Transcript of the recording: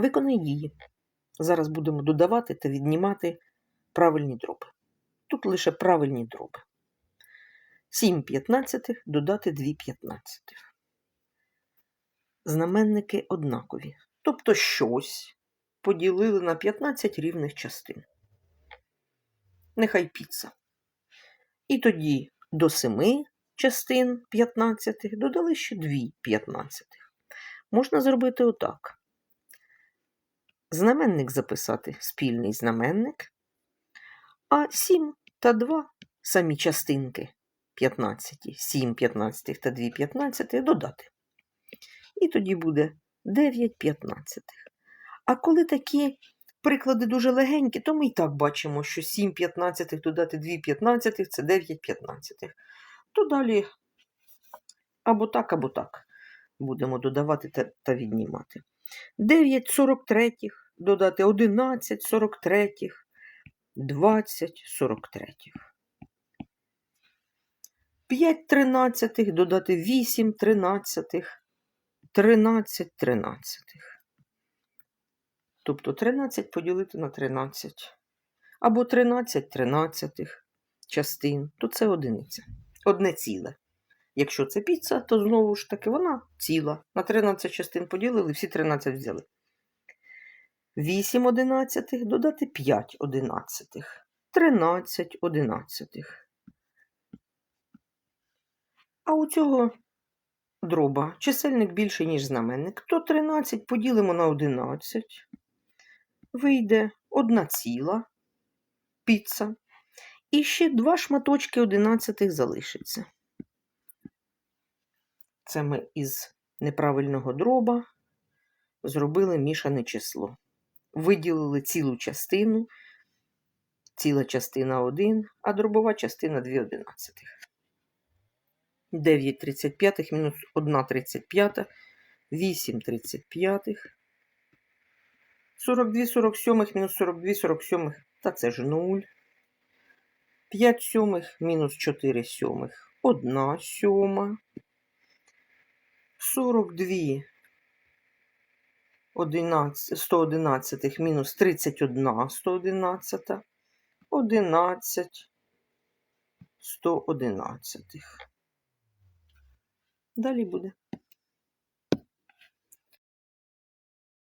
Виконай дії. Зараз будемо додавати та віднімати правильні дроби. Тут лише правильні дроби. 7 п'ятнадцятих додати 2 п'ятнадцятих. Знаменники однакові. Тобто щось поділили на 15 рівних частин. Нехай піца. І тоді до 7 частин 15 додали ще 2 15. Можна зробити отак. Знаменник записати спільний знаменник, а 7 та 2 самі частинки 15, 7 15 та 2 15 додати. І тоді буде 9 15. А коли такі приклади дуже легенькі, то ми і так бачимо, що 7 15 додати 2 15 це 9 15. То далі або так, або так будемо додавати та, та віднімати. 9 43 додати 11 43, 20 43. 5 тринадцятих додати 8 тринадцятих, 13 тринадцятих. Тобто 13 поділити на 13. Або 13 тринадцятих частин, то це одиниця. Одне ціле. Якщо це піца, то знову ж таки вона ціла. На 13 частин поділили, всі 13 взяли. 8 одинадцятих додати 5 одинадцятих. 13 одинадцятих. А у цього дроба чисельник більший, ніж знаменник, то 13 поділимо на 11. Вийде одна ціла піца. І ще два шматочки одинадцятих залишиться. Це ми із неправильного дроба зробили мішане число. Виділили цілу частину, ціла частина 1, а дробова частина 2 одинадцятих. 9 35 мінус 1 35, 8 35, 42 47 мінус 42 47, та це ж 0. 5 сьомих мінус 4 сьомих, 1 сьома. 42 11, 111 мінус 31 111, 11 111. Далі буде.